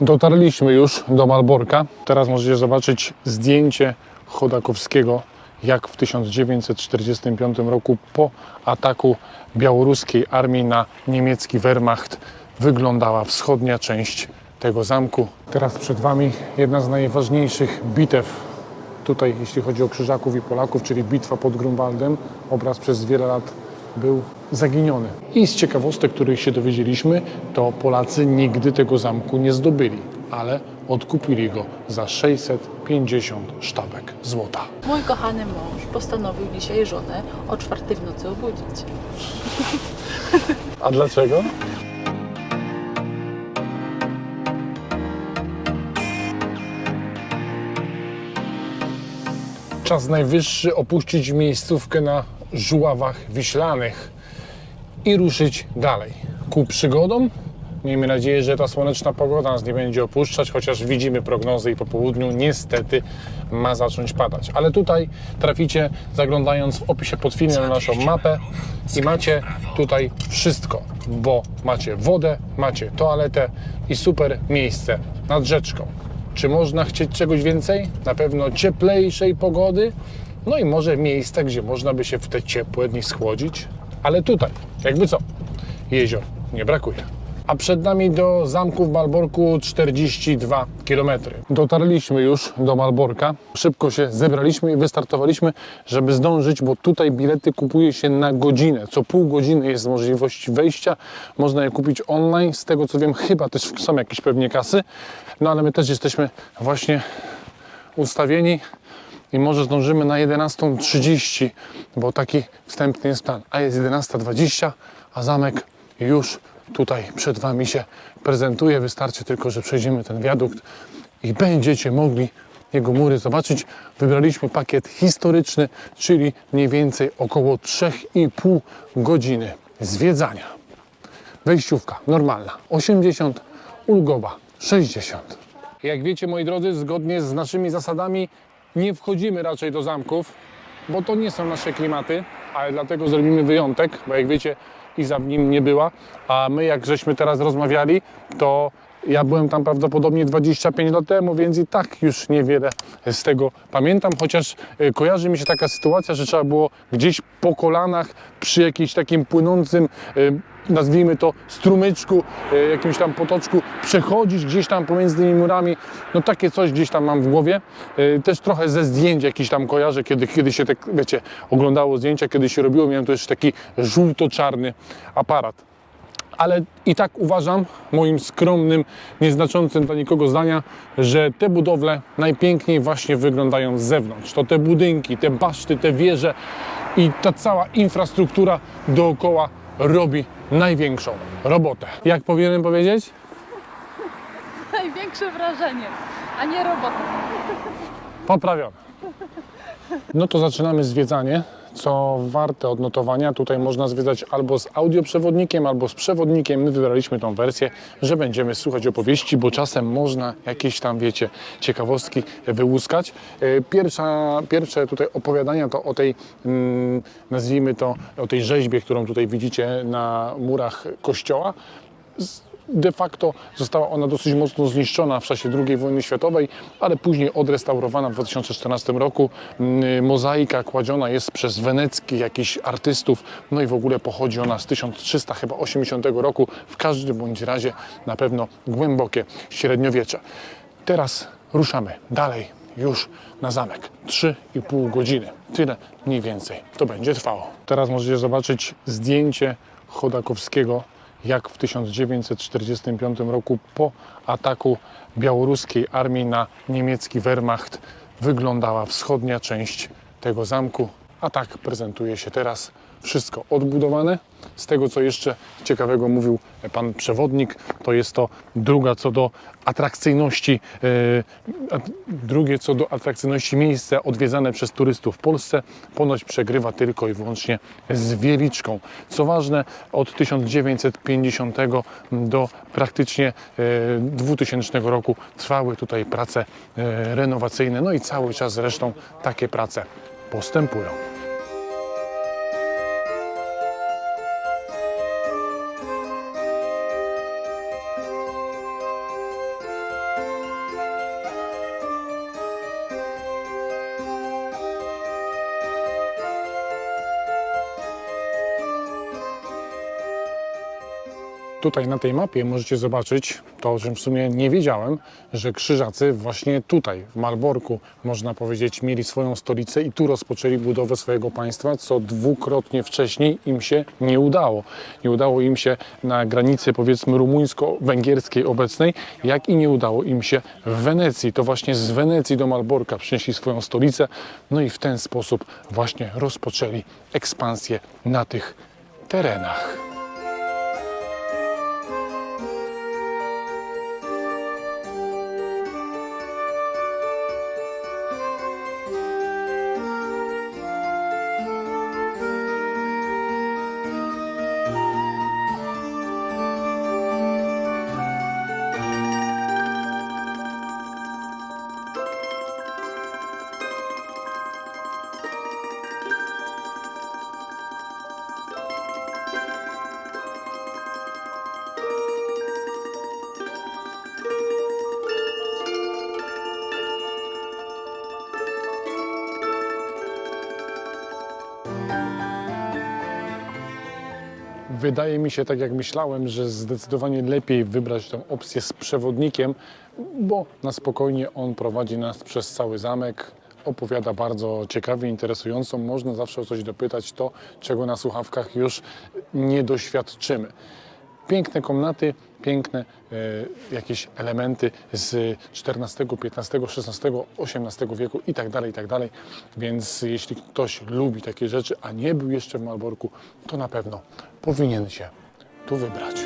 Dotarliśmy już do Malborka. Teraz możecie zobaczyć zdjęcie Chodakowskiego, jak w 1945 roku po ataku białoruskiej armii na niemiecki Wehrmacht wyglądała wschodnia część tego zamku. Teraz przed Wami jedna z najważniejszych bitew tutaj, jeśli chodzi o Krzyżaków i Polaków, czyli bitwa pod Grunwaldem. Obraz przez wiele lat był zaginiony. I z ciekawostek, których się dowiedzieliśmy, to Polacy nigdy tego zamku nie zdobyli, ale odkupili go za 650 sztabek złota. Mój kochany mąż postanowił dzisiaj żonę o czwartej w nocy obudzić. A dlaczego? Czas najwyższy opuścić miejscówkę na żuławach wiślanych i ruszyć dalej. Ku przygodom. Miejmy nadzieję, że ta słoneczna pogoda nas nie będzie opuszczać, chociaż widzimy prognozy i po południu niestety ma zacząć padać. Ale tutaj traficie zaglądając w opisie pod filmem na naszą mapę i macie tutaj wszystko, bo macie wodę, macie toaletę i super miejsce nad rzeczką. Czy można chcieć czegoś więcej? Na pewno cieplejszej pogody, no i może miejsca, gdzie można by się w te ciepłe dni schłodzić. Ale tutaj, jakby co, jezior nie brakuje. A przed nami do zamku w Malborku 42 km. Dotarliśmy już do Malborka. Szybko się zebraliśmy i wystartowaliśmy, żeby zdążyć, bo tutaj bilety kupuje się na godzinę. Co pół godziny jest możliwość wejścia. Można je kupić online. Z tego co wiem, chyba też są jakieś pewnie kasy. No ale my też jesteśmy właśnie ustawieni i może zdążymy na 11.30, bo taki wstępny jest plan. A jest 11.20, a zamek już tutaj przed Wami się prezentuje. Wystarczy tylko, że przejdziemy ten wiadukt i będziecie mogli jego mury zobaczyć. Wybraliśmy pakiet historyczny, czyli mniej więcej około 3,5 godziny zwiedzania. Wejściówka normalna 80, ulgowa 60. Jak wiecie, moi drodzy, zgodnie z naszymi zasadami nie wchodzimy raczej do zamków, bo to nie są nasze klimaty, ale dlatego zrobimy wyjątek, bo jak wiecie, Iza w nim nie była, a my jak żeśmy teraz rozmawiali, to ja byłem tam prawdopodobnie 25 lat temu, więc i tak już niewiele z tego pamiętam, chociaż y, kojarzy mi się taka sytuacja, że trzeba było gdzieś po kolanach przy jakimś takim płynącym y, nazwijmy to strumyczku, y, jakimś tam potoczku, przechodzić gdzieś tam pomiędzy tymi murami. No takie coś gdzieś tam mam w głowie. Y, Też trochę ze zdjęć jakiś tam kojarzę, kiedy, kiedy się tak, wiecie, oglądało zdjęcia, kiedy się robiło, miałem też taki żółto-czarny aparat. Ale i tak uważam, moim skromnym, nieznaczącym dla nikogo zdania, że te budowle najpiękniej właśnie wyglądają z zewnątrz. To te budynki, te baszty, te wieże i ta cała infrastruktura dookoła robi największą robotę. Jak powinienem powiedzieć? Największe wrażenie, a nie robota. Poprawione. No to zaczynamy zwiedzanie, co warte odnotowania. Tutaj można zwiedzać albo z audioprzewodnikiem, albo z przewodnikiem. My wybraliśmy tą wersję, że będziemy słuchać opowieści, bo czasem można jakieś tam, wiecie, ciekawostki wyłuskać. E, Pierwsza, pierwsze tutaj opowiadania to o tej, mm, nazwijmy to, o tej rzeźbie, którą tutaj widzicie na murach kościoła de facto została ona dosyć mocno zniszczona w czasie II wojny światowej, ale później odrestaurowana w 2014 roku. Mm, Mozaika kładziona jest przez weneckich jakichś artystów, no i w ogóle pochodzi ona z 1380 roku. W każdym bądź razie na pewno głębokie średniowiecze. Teraz ruszamy dalej już na zamek. 3,5 godziny. Tyle mniej więcej to będzie trwało. Teraz możecie zobaczyć zdjęcie Chodakowskiego jak w 1945 roku po ataku białoruskiej armii na niemiecki Wehrmacht wyglądała wschodnia część tego zamku, a tak prezentuje się teraz wszystko odbudowane. Z tego, co jeszcze ciekawego mówił pan przewodnik, to jest to druga co do atrakcyjności, e, drugie co do atrakcyjności miejsce odwiedzane przez turystów w Polsce. Ponoć przegrywa tylko i wyłącznie z Wieliczką. Co ważne, od 1950 do praktycznie e, 2000 roku trwały tutaj prace e, renowacyjne, no i cały czas zresztą takie prace postępują. Tutaj na tej mapie możecie zobaczyć to, o czym w sumie nie wiedziałem, że Krzyżacy właśnie tutaj, w Malborku, można powiedzieć, mieli swoją stolicę i tu rozpoczęli budowę swojego państwa, co dwukrotnie wcześniej im się nie udało. Nie udało im się na granicy, powiedzmy, rumuńsko-węgierskiej obecnej, jak i nie udało im się w Wenecji. To właśnie z Wenecji do Malborka przynieśli swoją stolicę, no i w ten sposób właśnie rozpoczęli ekspansję na tych terenach. Wydaje mi się, tak jak myślałem, że zdecydowanie lepiej wybrać tę opcję z przewodnikiem, bo na spokojnie on prowadzi nas przez cały zamek. Opowiada bardzo ciekawie, interesująco. Można zawsze o coś dopytać, to czego na słuchawkach już nie doświadczymy. Piękne komnaty, piękne e, jakieś elementy z XIV, XV, XVI, XVIII wieku i tak dalej, i tak dalej. Więc jeśli ktoś lubi takie rzeczy, a nie był jeszcze w Malborku, to na pewno powinien się tu wybrać.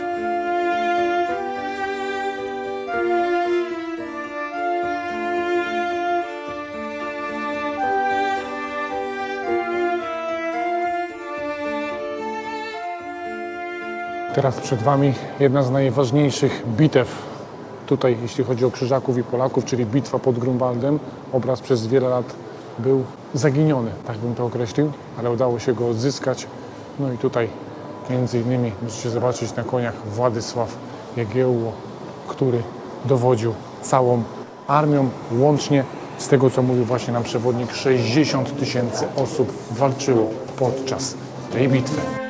Teraz przed Wami jedna z najważniejszych bitew tutaj, jeśli chodzi o Krzyżaków i Polaków, czyli bitwa pod Grunwaldem. Obraz przez wiele lat był zaginiony, tak bym to określił, ale udało się go odzyskać. No i tutaj między innymi możecie zobaczyć na koniach Władysław Jagiełło, który dowodził całą armią, łącznie z tego, co mówił właśnie nam przewodnik, 60 tysięcy osób walczyło podczas tej bitwy.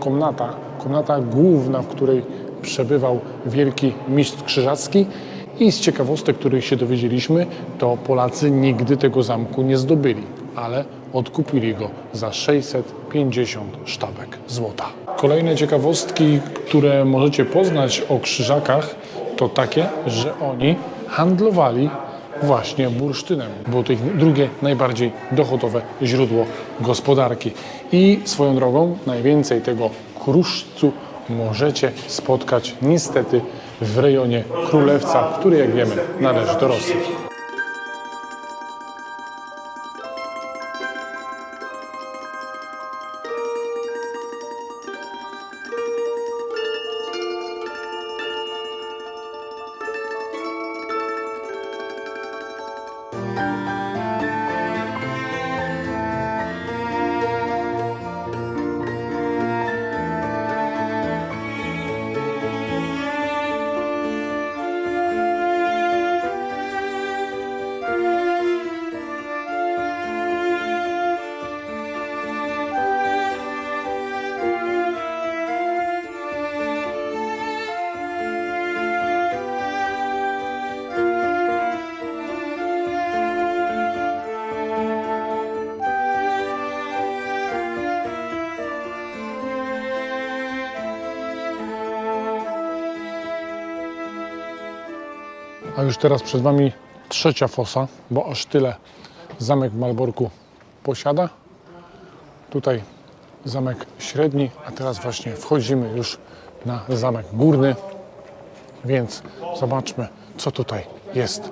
Komnata, komnata główna, w której przebywał wielki mistrz krzyżacki. I z ciekawostek, których się dowiedzieliśmy, to Polacy nigdy tego zamku nie zdobyli, ale odkupili go za 650 sztabek złota. Kolejne ciekawostki, które możecie poznać o krzyżakach, to takie, że oni handlowali właśnie bursztynem. Było to ich drugie najbardziej dochodowe źródło gospodarki. I swoją drogą najwięcej tego kruszcu możecie spotkać niestety w rejonie Królewca, który jak wiemy należy do Rosji. Już teraz przed Wami trzecia fosa, bo aż tyle zamek w Malborku posiada. Tutaj zamek średni, a teraz właśnie wchodzimy już na zamek górny, więc zobaczmy, co tutaj jest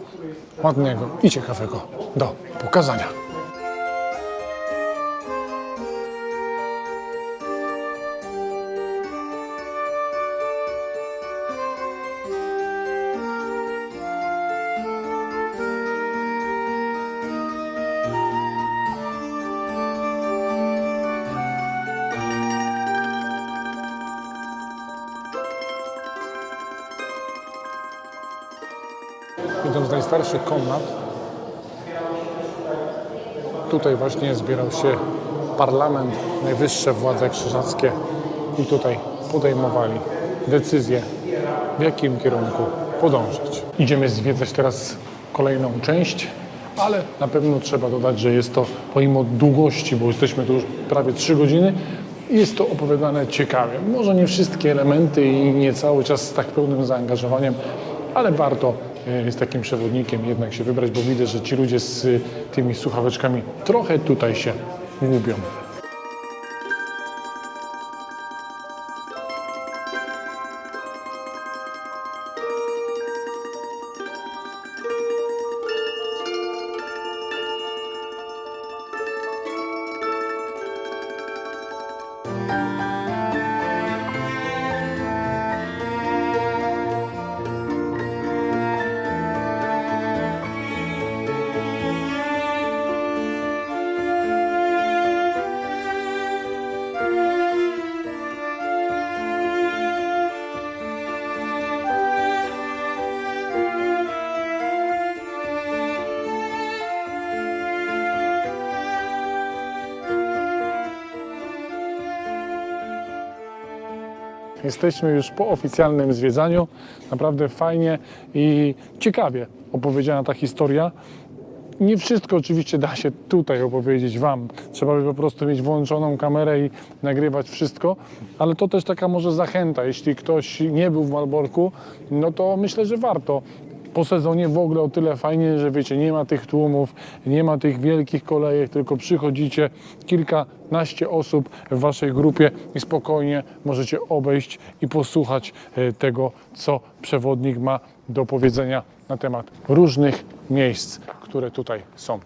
ładnego i ciekawego do pokazania. Najstarszych komnat. Tutaj właśnie zbierał się parlament, najwyższe władze krzyżackie i tutaj podejmowali decyzje, w jakim kierunku podążać. Idziemy zwiedzać teraz kolejną część, ale na pewno trzeba dodać, że jest to pomimo długości, bo jesteśmy tu już prawie 3 godziny, jest to opowiadane ciekawie. Może nie wszystkie elementy i nie cały czas z tak pełnym zaangażowaniem, ale warto z takim przewodnikiem jednak się wybrać, bo widzę, że ci ludzie z tymi słuchaweczkami trochę tutaj się gubią. Jesteśmy już po oficjalnym zwiedzaniu. Naprawdę fajnie i ciekawie opowiedziana ta historia. Nie wszystko oczywiście da się tutaj opowiedzieć Wam. Trzeba by po prostu mieć włączoną kamerę i nagrywać wszystko, ale to też taka może zachęta. Jeśli ktoś nie był w Malborku, no to myślę, że warto. Po sezonie w ogóle o tyle fajnie, że wiecie, nie ma tych tłumów, nie ma tych wielkich kolejek, tylko przychodzicie kilkanaście osób w waszej grupie i spokojnie możecie obejść i posłuchać e, tego, co przewodnik ma do powiedzenia na temat różnych miejsc, które tutaj są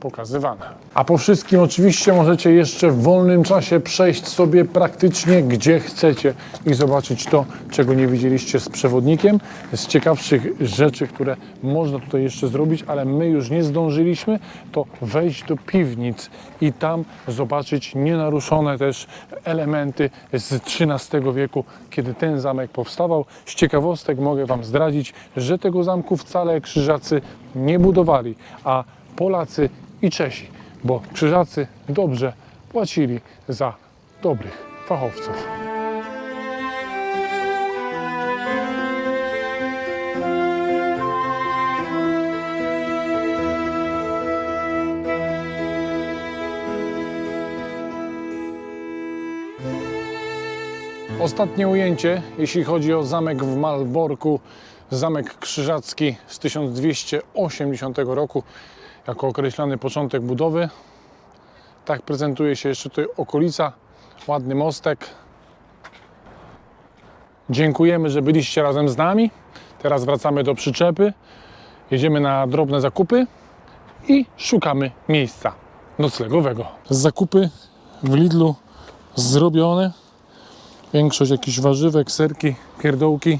pokazywane. A po wszystkim oczywiście możecie jeszcze w wolnym czasie przejść sobie praktycznie gdzie chcecie i zobaczyć to, czego nie widzieliście z przewodnikiem, z ciekawszych rzeczy, które można tutaj jeszcze zrobić, ale my już nie zdążyliśmy, to wejść do piwnic i tam zobaczyć nienaruszone też elementy z XIII wieku, kiedy ten zamek powstawał. Z ciekawostek mogę Wam zdradzić, że tego zamku wcale krzyżacy nie budowali, a Polacy i Czesi, bo krzyżacy dobrze płacili za dobrych fachowców. Ostatnie ujęcie, jeśli chodzi o zamek w Malborku, zamek krzyżacki z 1280 roku, jako określany początek budowy. Tak prezentuje się jeszcze tutaj okolica, ładny mostek. Dziękujemy, że byliście razem z nami. Teraz wracamy do przyczepy, jedziemy na drobne zakupy i szukamy miejsca noclegowego. Zakupy w Lidlu zrobione. Większość jakichś warzywek, serki, pierdołki.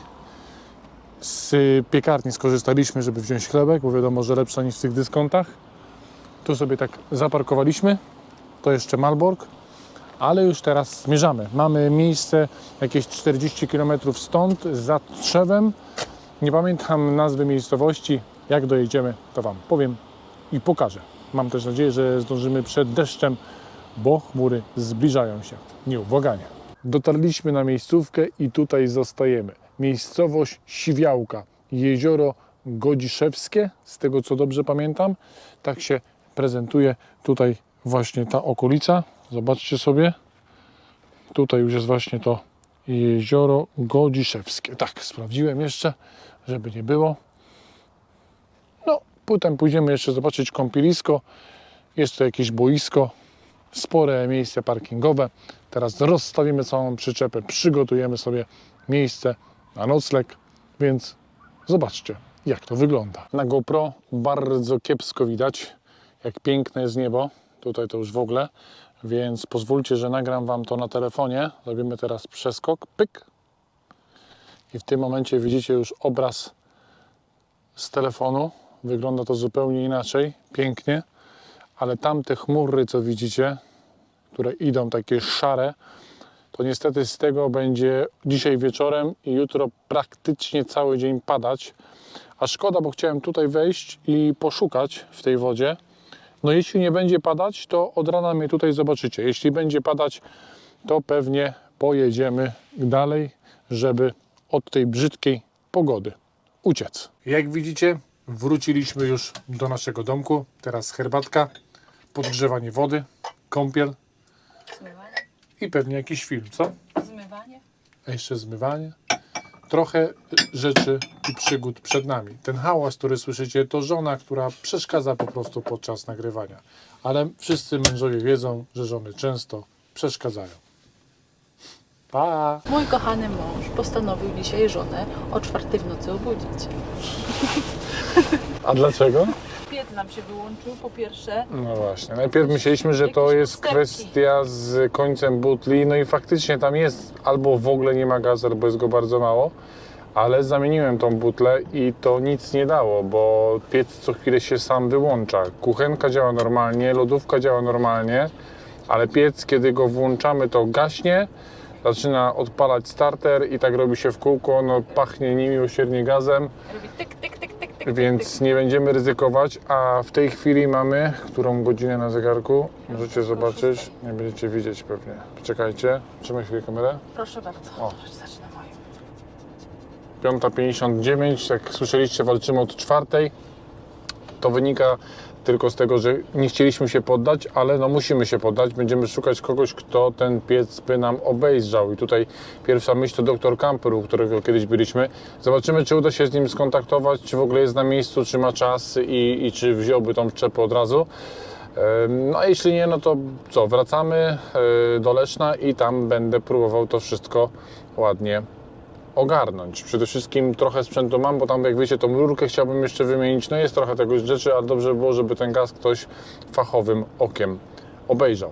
Z piekarni skorzystaliśmy, żeby wziąć chlebek, bo wiadomo, że lepsza niż w tych dyskontach. Tu sobie tak zaparkowaliśmy. To jeszcze Malbork, ale już teraz zmierzamy. Mamy miejsce jakieś 40 km stąd, za Trzewem. Nie pamiętam nazwy miejscowości. Jak dojedziemy, to Wam powiem i pokażę. Mam też nadzieję, że zdążymy przed deszczem, bo chmury zbliżają się nieubłaganie. Dotarliśmy na miejscówkę i tutaj zostajemy. Miejscowość Siwiałka, jezioro Godziszewskie, z tego co dobrze pamiętam. Tak się prezentuje tutaj właśnie ta okolica. Zobaczcie sobie. Tutaj już jest właśnie to jezioro Godziszewskie. Tak, sprawdziłem jeszcze, żeby nie było. No, potem pójdziemy jeszcze zobaczyć kąpielisko. Jest to jakieś boisko, spore miejsce parkingowe. Teraz rozstawimy całą przyczepę, przygotujemy sobie miejsce na nocleg, więc zobaczcie, jak to wygląda. Na GoPro bardzo kiepsko widać, jak piękne jest niebo. Tutaj to już w ogóle, więc pozwólcie, że nagram Wam to na telefonie. Zrobimy teraz przeskok, pyk. I w tym momencie widzicie już obraz z telefonu. Wygląda to zupełnie inaczej, pięknie, ale tamte chmury, co widzicie, które idą takie szare, to niestety z tego będzie dzisiaj wieczorem i jutro praktycznie cały dzień padać, A szkoda, bo chciałem tutaj wejść i poszukać w tej wodzie. No jeśli nie będzie padać, to od rana mnie tutaj zobaczycie. Jeśli będzie padać, to pewnie pojedziemy dalej, żeby od tej brzydkiej pogody uciec. Jak widzicie, wróciliśmy już do naszego domku. Teraz herbatka, podgrzewanie wody, kąpiel? I pewnie jakiś film, co? Zmywanie? A jeszcze zmywanie. Trochę rzeczy i przygód przed nami. Ten hałas, który słyszycie, to żona, która przeszkadza po prostu podczas nagrywania. Ale wszyscy mężowie wiedzą, że żony często przeszkadzają. Pa! Mój kochany mąż postanowił dzisiaj żonę o czwartej w nocy obudzić. A dlaczego? Piec nam się wyłączył, po pierwsze. No właśnie. Najpierw myśleliśmy, że to Jakieś jest usterki. kwestia z końcem butli. No i faktycznie tam jest albo w ogóle nie ma gazu, albo jest go bardzo mało. Ale zamieniłem tą butlę i to nic nie dało, bo piec co chwilę się sam wyłącza. Kuchenka działa normalnie, lodówka działa normalnie, ale piec, kiedy go włączamy, to gaśnie, zaczyna odpalać starter i tak robi się w kółko, no pachnie niemiłosiernie gazem. Robi tyk, tyk. Więc tyk, nie będziemy ryzykować, a w tej chwili mamy, którą godzinę na zegarku? Możecie zobaczyć, nie będziecie widzieć pewnie. Poczekajcie, trzymaj chwilę kamerę. Proszę bardzo. O. Zacznę moją. 5.59, jak słyszeliście, walczymy od czwartej. To wynika tylko z tego, że nie chcieliśmy się poddać, ale no musimy się poddać. Będziemy szukać kogoś, kto ten piec by nam obejrzał. I tutaj pierwsza myśl to doktor Kamper, u którego kiedyś byliśmy. Zobaczymy, czy uda się z nim skontaktować, czy w ogóle jest na miejscu, czy ma czas i, i czy wziąłby tą szczepę od razu. No a jeśli nie, no to co, wracamy e, do Leszna i tam będę próbował to wszystko ładnie ogarnąć. Przede wszystkim trochę sprzętu mam, bo tam jak wiecie, tą rurkę chciałbym jeszcze wymienić. No jest trochę tego rzeczy, ale dobrze by było, żeby ten gaz ktoś fachowym okiem obejrzał.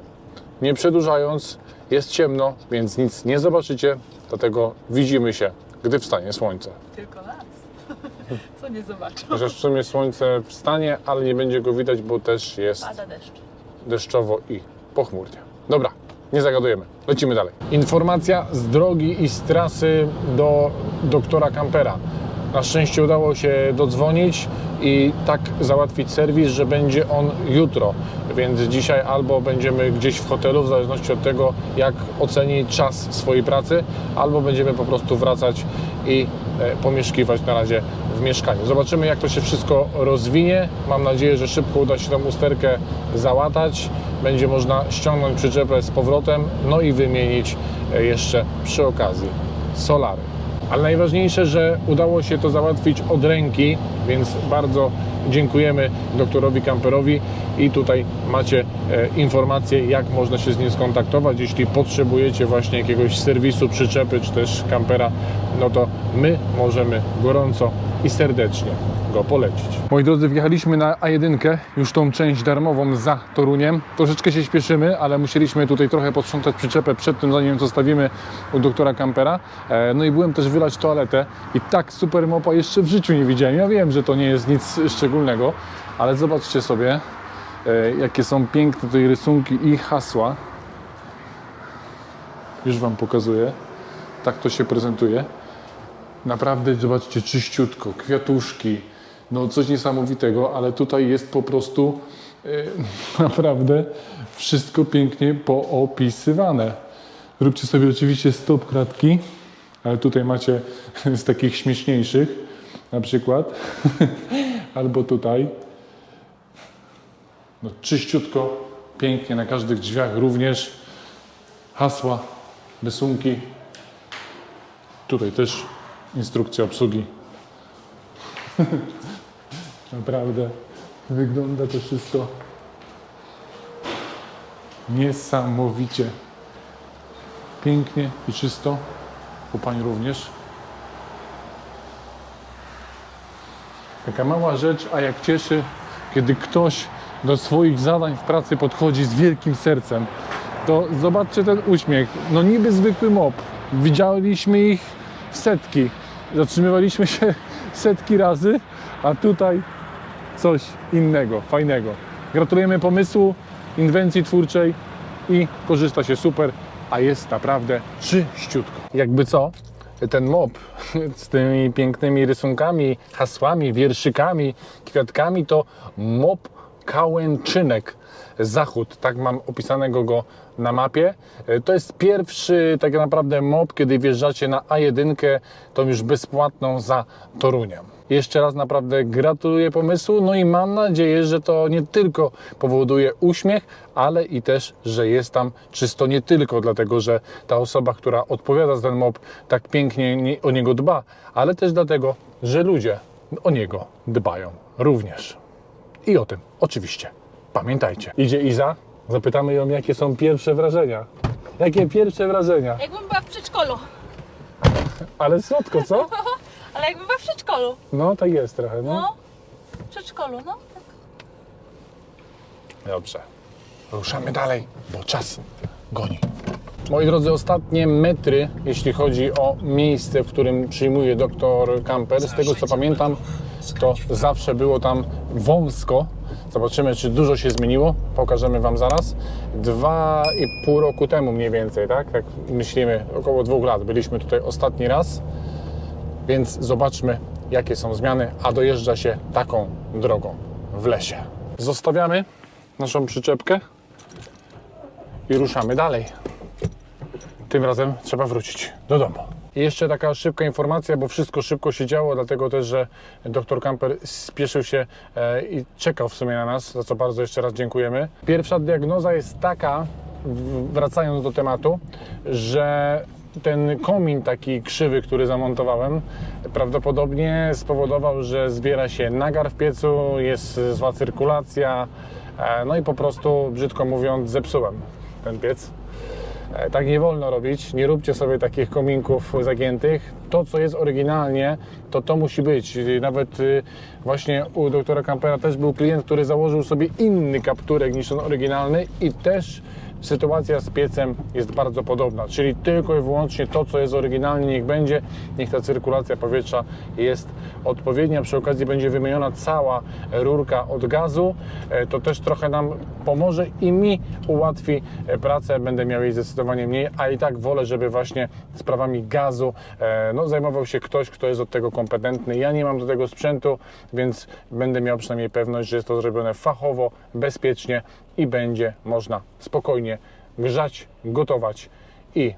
Nie przedłużając, jest ciemno, więc nic nie zobaczycie, dlatego widzimy się, gdy wstanie słońce. Tylko nas. Co nie zobaczą. Chociaż w sumie słońce wstanie, ale nie będzie go widać, bo też jest Pada deszcz. deszczowo i pochmurnie. Dobra, nie zagadujemy. Lecimy dalej. Informacja z drogi i z trasy do doktora Kampera. Na szczęście udało się dodzwonić i tak załatwić serwis, że będzie on jutro. Więc dzisiaj albo będziemy gdzieś w hotelu, w zależności od tego, jak oceni czas swojej pracy, albo będziemy po prostu wracać i e, pomieszkiwać na razie w mieszkaniu. Zobaczymy, jak to się wszystko rozwinie. Mam nadzieję, że szybko uda się tą usterkę załatać. Będzie można ściągnąć przyczepę z powrotem, no i wymienić e, jeszcze przy okazji solary. Ale najważniejsze, że udało się to załatwić od ręki, więc bardzo dziękujemy doktorowi Kamperowi i tutaj macie e, informacje, jak można się z nim skontaktować. Jeśli potrzebujecie właśnie jakiegoś serwisu, przyczepy czy też kampera, no to my możemy gorąco i serdecznie go polecić. Moi drodzy, wjechaliśmy na A1, już tą część darmową za Toruniem. Troszeczkę się śpieszymy, ale musieliśmy tutaj trochę posprzątać przyczepę przed tym, zanim zostawimy u doktora Kampera. E, No i byłem też wylać toaletę i tak super mopa jeszcze w życiu nie widziałem. Ja wiem, że to nie jest nic szczególnego, ale zobaczcie sobie, e, jakie są piękne tutaj rysunki i hasła. Już Wam pokazuję. Tak to się prezentuje. Naprawdę, zobaczcie, czyściutko, kwiatuszki, no coś niesamowitego, ale tutaj jest po prostu e, naprawdę wszystko pięknie poopisywane. Róbcie sobie oczywiście stop kratki, ale tutaj macie z takich śmieszniejszych, na przykład, albo tutaj. No, czyściutko, pięknie na każdych drzwiach również hasła, rysunki. Tutaj też instrukcja obsługi. Naprawdę wygląda to wszystko niesamowicie pięknie i czysto. U Pani również. Taka mała rzecz, a jak cieszy, kiedy ktoś do swoich zadań w pracy podchodzi z wielkim sercem. To zobaczcie ten uśmiech. No niby zwykły mop. Widzieliśmy ich setki. Zatrzymywaliśmy się setki razy, a tutaj coś innego, fajnego. Gratulujemy pomysłu, inwencji twórczej i korzysta się super, a jest naprawdę czyściutko. Jakby co, ten mop z tymi pięknymi rysunkami, hasłami, wierszykami, kwiatkami to mop Kałęczynek Zachód, tak mam opisanego go na mapie. E, To jest pierwszy tak naprawdę mop, kiedy wjeżdżacie na A1, tą już bezpłatną za Toruniem. Jeszcze raz naprawdę gratuluję pomysłu, no i mam nadzieję, że to nie tylko powoduje uśmiech, ale i też, że jest tam czysto nie tylko dlatego, że ta osoba, która odpowiada za ten mop, tak pięknie nie- o niego dba, ale też dlatego, że ludzie o niego dbają również. I o tym oczywiście pamiętajcie. Idzie Iza, zapytamy ją, jakie są pierwsze wrażenia. Jakie pierwsze wrażenia? Jakbym była w przedszkolu. Ale słodko, co? Ale jakbym była w przedszkolu. No, tak jest trochę, no. No. W przedszkolu, no. Tak. Dobrze. Ruszamy dalej, bo czas goni. Moi drodzy, ostatnie metry, jeśli chodzi o miejsce, w którym przyjmuje doktor Camper. Z tego co pamiętam, to zawsze było tam wąsko. Zobaczymy, czy dużo się zmieniło. Pokażemy Wam zaraz. Dwa i pół roku temu mniej więcej, tak? Tak myślimy, około dwóch lat byliśmy tutaj ostatni raz. Więc zobaczmy, jakie są zmiany, a dojeżdża się taką drogą w lesie. Zostawiamy naszą przyczepkę i ruszamy dalej. Tym razem trzeba wrócić do domu. Jeszcze taka szybka informacja, bo wszystko szybko się działo, dlatego też, że dr Kamper spieszył się e, i czekał w sumie na nas, za co bardzo jeszcze raz dziękujemy. Pierwsza diagnoza jest taka, wracając do tematu, że ten komin taki krzywy, który zamontowałem, prawdopodobnie spowodował, że zbiera się nagar w piecu, jest zła cyrkulacja, e, no i po prostu, brzydko mówiąc, zepsułem ten piec. E, Tak nie wolno robić. Nie róbcie sobie takich kominków zagiętych. To, co jest oryginalnie, to to musi być. Nawet y, właśnie u doktora Campera też był klient, który założył sobie inny kapturek niż ten oryginalny i też sytuacja z piecem jest bardzo podobna. Czyli tylko i wyłącznie to, co jest oryginalnie, niech będzie, niech ta cyrkulacja powietrza jest odpowiednia. Przy okazji będzie wymieniona cała rurka od gazu. E, To też trochę nam pomoże i mi ułatwi e, pracę. Będę miał jej zdecydowanie mniej, a i tak wolę, żeby właśnie sprawami gazu e, no, zajmował się ktoś, kto jest od tego kompetentny. Ja nie mam do tego sprzętu, więc będę miał przynajmniej pewność, że jest to zrobione fachowo, bezpiecznie i będzie można spokojnie grzać, gotować i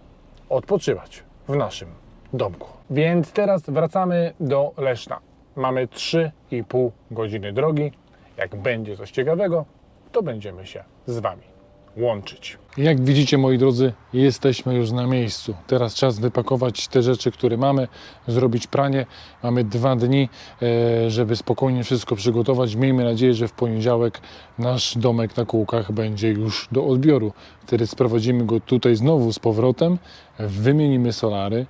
odpoczywać w naszym domku. Więc teraz wracamy do Leszna. Mamy 3,5 godziny drogi. Jak będzie coś ciekawego, to będziemy się z Wami łączyć. Jak widzicie, moi drodzy, jesteśmy już na miejscu. Teraz czas wypakować te rzeczy, które mamy, zrobić pranie. Mamy dwa dni, e, żeby spokojnie wszystko przygotować. Miejmy nadzieję, że w poniedziałek nasz domek na kółkach będzie już do odbioru. Wtedy sprowadzimy go tutaj znowu z powrotem, wymienimy solary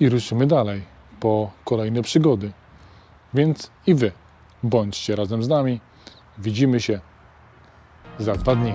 i ruszymy dalej po kolejne przygody. Więc i Wy bądźcie razem z nami. Widzimy się za dwa dni.